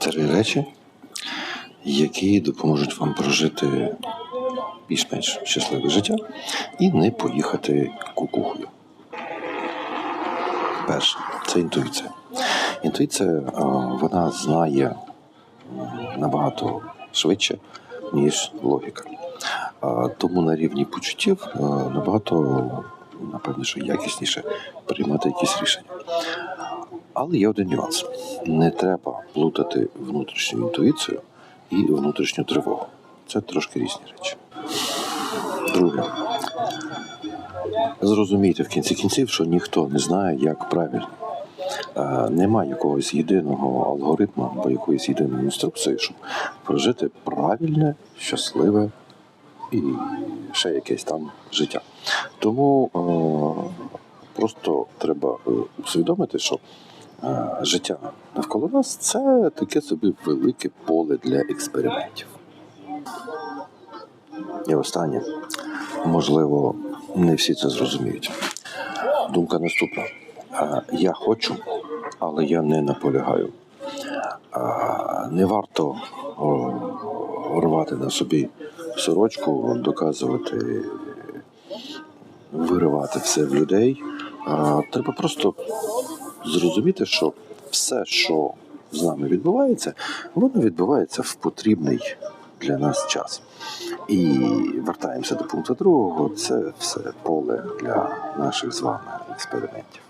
Три речі, які допоможуть вам прожити більш-менш щасливе життя і не поїхати кукухою. Перше, це інтуїція. Інтуїція вона знає набагато швидше, ніж логіка. Тому на рівні почуттів набагато, напевне, що якісніше приймати якісь рішення. Але є один нюанс: не треба плутати внутрішню інтуїцію і внутрішню тривогу. Це трошки різні речі. Друге, зрозумійте в кінці кінців, що ніхто не знає, як правильно. Немає якогось єдиного алгоритму або якоїсь єдиної інструкції, щоб прожити правильне, щасливе і ще якесь там життя. Тому е, просто треба е, усвідомити, що життя навколо нас це таке собі велике поле для експериментів. І останнє, можливо, не всі це зрозуміють. Думка наступна. Я хочу, але я не наполягаю. Не варто рвати на собі сорочку, доказувати, виривати все в людей. Треба просто зрозуміти, що все, що з нами відбувається, воно відбувається в потрібний для нас час. І вертаємося до пункту другого. Це все поле для наших з вами експериментів.